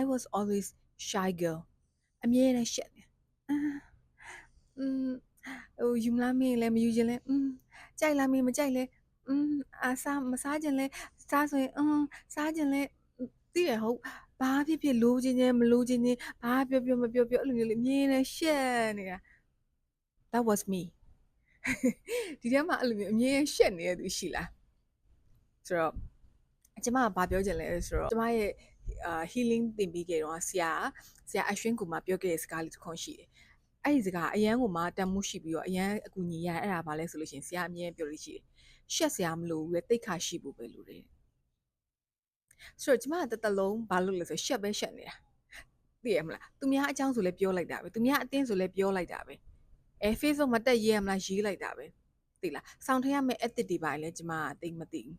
I was always shy girl အမြဲတမ်းရှက်နေအာอืมဟိုယူမလားမင်းလည်းမယူခြင်းလဲอืมကြိုက်လားမင်းမကြိုက်လဲอืมအာစားမစားခြင်းလဲစားဆိုရင်อืมစားခြင်းလဲသိရဟုတ်ဘာဖြစ်ဖြစ်လိုချင်ခြင်းမလိုချင်ခြင်းဘာပြောပြောမပြောပြောအဲ့လိုမျိုးလေအမြဲတမ်းရှက်နေတာ that was me ဒီထဲမှာအဲ့လိုမျိုးအမြဲရှက်နေတဲ့သူရှိလားဆိုတော့ကျမကဘာပြောချင်လဲဆိုတော့ကျမရဲ့ အာ healing သင်ပြီးခဲ့တော့ဆရာဆရာအရွှင်းကူမပြောခဲ့တဲ့စကားလေးတစ်ခွန်းရှိတယ်အဲ့ဒီစကားအရန်ကိုမှတန်မှုရှိပြီးတော့အရန်အကူညီရအဲ့ဒါဘာလဲဆိုလို့ရှိရင်ဆရာအမြဲပြောလို့ရှိတယ်ရှက်ဆရာမလို့ဘူးလေတိတ်ခါရှိဖို့ပဲလို့တယ်ဆိုတော့ကျမကတတလုံးဘာလို့လဲဆိုရှက်ပဲရှက်နေတာသိရမလားသူများအကြောင်းဆိုလဲပြောလိုက်တာပဲသူများအတင်းဆိုလဲပြောလိုက်တာပဲအဲ Facebook မှာတက်ရေးရမလားရေးလိုက်တာပဲသိလားစောင့်ထရမယ့် ethic တွေပါလဲကျမကသိမသိဘူး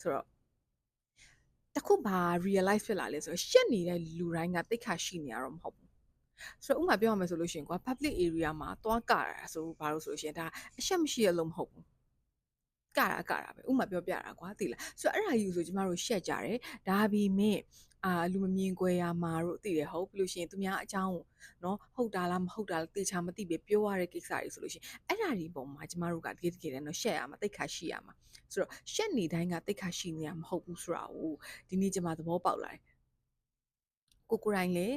ဆိုတော့ တခုဘာ realize ဖြစ်လာလဲဆိုတော့ရှက်နေတဲ့လူတိုင်းကတိတ်ခါရှိနေရတော့မဟုတ်ဘူးဆိုတော့ဥပမာပြောရမယ်ဆိုလို့ရှိရင်ကွာ public area မှာသွားကတာဆိုဘာလို့ဆိုလို့ရှိရင်ဒါအရှက်မရှိရလို့မဟုတ်ဘူးကတာကတာပဲဥပမာပြောပြတာကွာသိလားဆိုတော့အဲ့ဒါယူဆိုကျမတို့ရှက်ကြတယ်ဒါပေမဲ့ အာလူမမြင်ကွယ်ရမှာတို့သိတယ်ဟုတ်ပြီလို့ရှိရင်သူများအကြောင်းကိုနော်ဟုတ်တာလားမဟုတ်တာလားတေချာမသိပဲပြောရတဲ့ကိစ္စတွေဆိုလို့ရှိရင်အဲ့ဒါဒီပုံမှာကျမတို့ကတကယ်တကယ်တော့ရှက်ရမှာတိတ်ခါရှိရမှာဆိုတော့ရှက်နေတိုင်းကတိတ်ခါရှိနေရမဟုတ်ဘူးဆိုတာကိုဒီနေ့ကျမသဘောပေါက်လာတယ်ကိုကိုတိုင်းလေ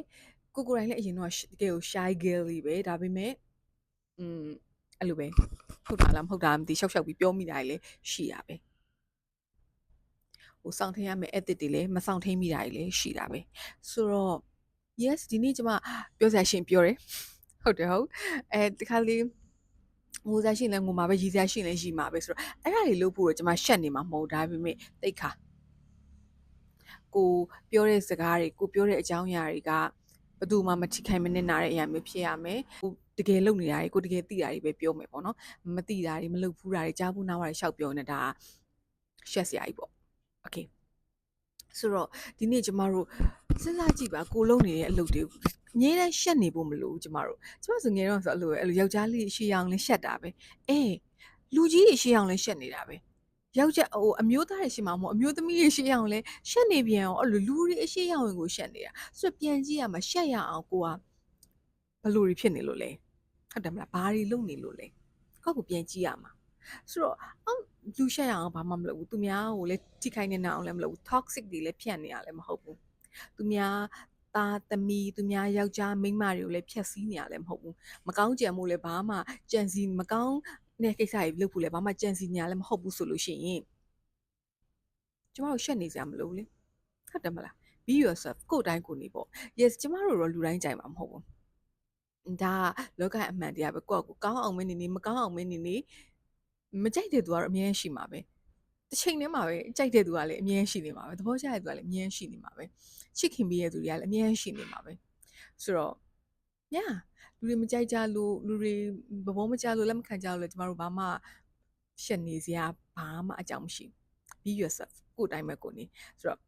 ကိုကိုတိုင်းလည်းအရင်တော့တကယ်ကို shy girl လေးပဲဒါပေမဲ့อืมအဲ့လိုပဲဟုတ်တာလားမဟုတ်တာမသိရှောက်ရှောက်ပြီးပြောမိတာလေရှိရပဲ ဟိုစောင့်ထင်းရမယ့် edit တွေလည်းမစောင့်ထင်းမိတာတွေလည်းရှိတာပဲဆိုတော့ yes ဒီနေ့ကျမပြောစရာရှင်ပြောတယ်ဟုတ်တယ်ဟုတ်အဲဒီခါလေးငိုစရာရှင်လည်းငိုမှာပဲရည်စရာရှင်လည်းရည်မှာပဲဆိုတော့အဲ့ဒါတွေလုပ်ဖို့တော့ကျမရှက်နေမှာမဟုတ်ဒါပေမဲ့တိတ်ခါကိုပြောတဲ့စကားတွေကိုပြောတဲ့အကြောင်းအရာတွေကဘယ်သူမှမထိခိုက်မနစ်နာတဲ့အရာမျိုးဖြစ်ရမယ်ကိုတကယ်လုပ်နေတာတွေကိုတကယ်သိတာတွေပဲပြောမယ်ပေါ့နော်မသိတာတွေမလုပ်ဘူးတာတွေကြားဘူးနားဝါတွေရှောက်ပြောနေတာရှက်စရာကြီးပေါ့ okay ဆိုတော့ဒီနေ့ကျမတို့စဉ်းစားကြည့်ပါကိုလုံးနေတဲ့အလုပ်တွေငင်းတဲ့ရှက်နေဖို့မလိုဘူးကျမတို့ကျမဆိုငယ်တော့ဆိုအဲ့လိုပဲအဲ့လိုယောက်ျားလေးရှေ့အောင်လဲရှက်တာပဲအေးလူကြီးတွေရှေ့အောင်လဲရှက်နေတာပဲယောက်ျားဟိုအမျိုးသားတွေရှေ့မှာမဟုတ်အမျိုးသမီးတွေရှေ့အောင်လဲရှက်နေပြန်အောင်အဲ့လိုလူတွေအရှေ့ရောက်ဝင်ကိုရှက်နေတာဆိုတော့ပြန်ကြည့်ရမှာရှက်ရအောင်ကိုကဘလို့တွေဖြစ်နေလို့လဲဟုတ်တယ်မလားဘာတွေလုပ်နေလို့လဲကောက်ကိုပြန်ကြည့်ရမှာ ဆိုတော့အောင်လူရှက်ရအောင်ဘာမှမလုပ်ဘူးသူများကိုလည်းထိခိုက်နေအောင်လည်းမလုပ်ဘူး toxic တွေလည်းဖြန့်နေရလည်းမဟုတ်ဘူးသူများသားသမီးသူများယောက်ျားမိန်းမတွေကိုလည်းဖြက်စီးနေရလည်းမဟုတ်ဘူးမကောင်းကြံမှုလည်းဘာမှကြံစီမကောင်းတဲ့ကိစ္စတွေလုပ်ဖို့လည်းဘာမှကြံစီနေရလည်းမဟုတ်ဘူးဆိုလို့ရှိရင်ကျမတို့ရှက်နေစရာမလိုဘူးလေဟုတ်တယ်မလား be yourself ကိုယ်တိုင်းကိုယ်နေပေါ့ yes ကျမတို့တော့လူတိုင်းကြိုက်မှာမဟုတ်ဘူးဒါလောကအမှန်တရားပဲကိုယ့်ကိုကောင်းအောင်မနေနေမကောင်းအောင်မနေနေ မကြိုက်တဲ့သူကတော့အမြဲရှိမှာပဲတစ်ချိန်တည်းမှာပဲကြိုက်တဲ့သူကလည်းအမြဲရှိနေမှာပဲသဘောကျတဲ့သူကလည်းအမြဲရှိနေမှာပဲချစ်ခင်ပြီးတဲ့သူတွေကလည်းအမြဲရှိနေမှာပဲဆိုတော့ညာလူတွေမကြိုက်ကြလို့လူတွေဘဘောမကြလို့လက်မခံကြလို့လည်းကျမတို့ဘာမှရှက်နေစရာဘာမှအကြောင်းမရှိဘူး be yourself ကိုယ်တိုင်းပဲကိုယ်နေဆိုတော့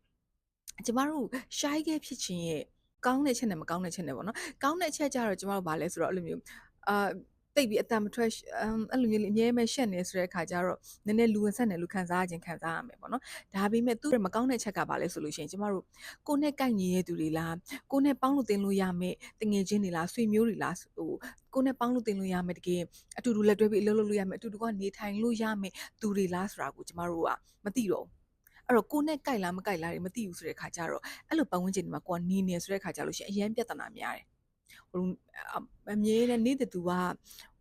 ကျမတို့ shy ခဲ့ဖြစ်ခြင်းရဲ့ကောင်းတဲ့ချက်နဲ့မကောင်းတဲ့ချက်နဲ့ပေါ့နော်ကောင်းတဲ့ချက်ကြတော့ကျမတို့ဗာလဲဆိုတော့အဲ့လိုမျိုးအာ တိတ်ပြီးအတန်မထွက်အဲ့လိုမျိုးလေးအမြဲပဲရှက်နေဆိုတဲ့အခါကျတော့နည်းနည်းလူဝင်ဆက်နေလူခံစားခြင်းခံစားရမယ်ပေါ့နော်ဒါပေမဲ့သူ့ရဲ့မကောင်းတဲ့ချက်ကဘာလဲဆိုလို့ရှိရင်ကျမတို့ကိုနဲ့ကိုက်ညီရဲ့သူတွေလားကိုနဲ့ပေါင်းလို့တင်လို့ရမယ်တငယ်ချင်းတွေလားဆွေမျိုးတွေလားဟိုကိုနဲ့ပေါင်းလို့တင်လို့ရမယ်တကယ်အတူတူလက်တွဲပြီးအလုပ်လုပ်လို့ရမယ်အတူတူကနေထိုင်လို့ရမယ်သူတွေလားဆိုတာကိုကျမတို့ကမသိတော့အဲ့တော့ကိုနဲ့ကြိုက်လားမကြိုက်လားတွေမသိဘူးဆိုတဲ့ခါကျတော့အဲ့လိုပတ်ဝန်းကျင်တွေမှာကိုကနေနေဆိုတဲ့ခါကျလို့ရှိရင်အရင်ပြဿနာများတယ် ဟိုအမြဲတမ်းနေတဲ့သူက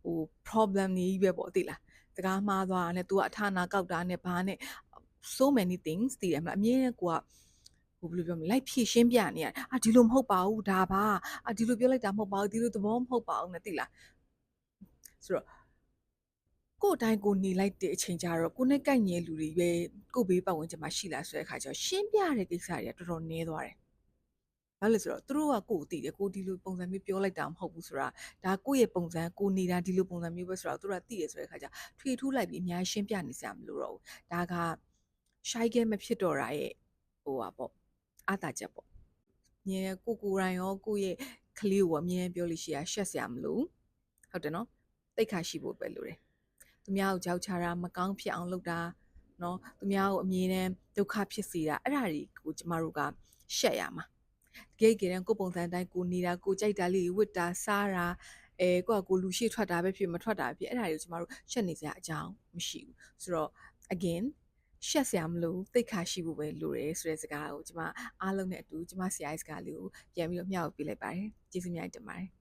ဟို problem တွေကြီးပဲပေါ့သိလားစကားမှားသွားတာနဲ့ तू ကအထာနာကောက်တာနဲ့ဘာနဲ့ so many things သိတယ်မလားအမြဲတမ်းကိုကဟိုဘယ်လိုပြောမလဲလိုက်ဖြည့်ရှင်းပြနေရအာဒီလိုမဟုတ်ပါဘူးဒါပါအာဒီလိုပြောလိုက်တာမဟုတ်ပါဘူးဒီလိုသဘောမဟုတ်ပါဘူးနဲ့သိလားဆိုတော့ကိုယ်တိုင်းကိုနေလိုက်တဲ့အချိန်ကျတော့ကိုနဲ့ကိုက်ငယ်လူတွေပဲကိုဘေးပတ်ဝန်းကျင်မှာရှိလာဆိုတဲ့အခါကျတော့ရှင်းပြတဲ့ကိစ္စတွေကတော်တော်နည်းသွားတယ် ဘာလို့လဲဆိုတော့သူတို့ကကိုယ်သိတယ်ကိုဒီလိုပုံစံမျိုးပြောလိုက်တာမဟုတ်ဘူးဆိုတာဒါကိုယ့်ရဲ့ပုံစံကိုနေတာဒီလိုပုံစံမျိုးပဲဆိုတာသူတို့ကသိတယ်ဆိုတဲ့အခါကျထွေထူးလိုက်ပြီးအများရှင်းပြနေစရာမလိုတော့ဘူးဒါက shy ကမဖြစ်တော့တာရဲ့ဟိုပါပေါ့အတာချက်ပေါ့မြင်ကိုကိုရိုင်းရောကိုရဲ့ကလေးကိုအမြင်ပြောလို့ရှိရရှက်စရာမလိုဟုတ်တယ်နော်တိတ်ခါရှိဖို့ပဲလိုတယ်သူများကိုကြောက်ချတာမကောင်းဖြစ်အောင်လုပ်တာနော်သူများကိုအမြင်နဲ့ဒုက္ခဖြစ်စေတာအဲ့ဒါတွေကိုကျမတို့ကရှက်ရမှာ တကယ်ကြတဲ့ကိုယ်ပုံစံတိုင်းကိုနေတာကိုကြိုက်တာလေးဝတ်တာစားတာအဲကိုကကိုလူရှိထွက်တာပဲဖြစ်မထွက်တာပဲဖြစ်အဲ့ဒါတွေကိုကျမတို့ရှက်နေစရာအကြောင်းမရှိဘူးဆိုတော့ again ရှက်စရာမလိုသိခါရှိဖို့ပဲလိုတယ်ဆိုတဲ့စကားကိုကျမအားလုံးနဲ့အတူကျမဆရာရဲ့စကားလေးကိုပြန်ပြီးတော့မျှဝေပေးလိုက်ပါတယ်ကျေးဇူးများတင်ပါတယ်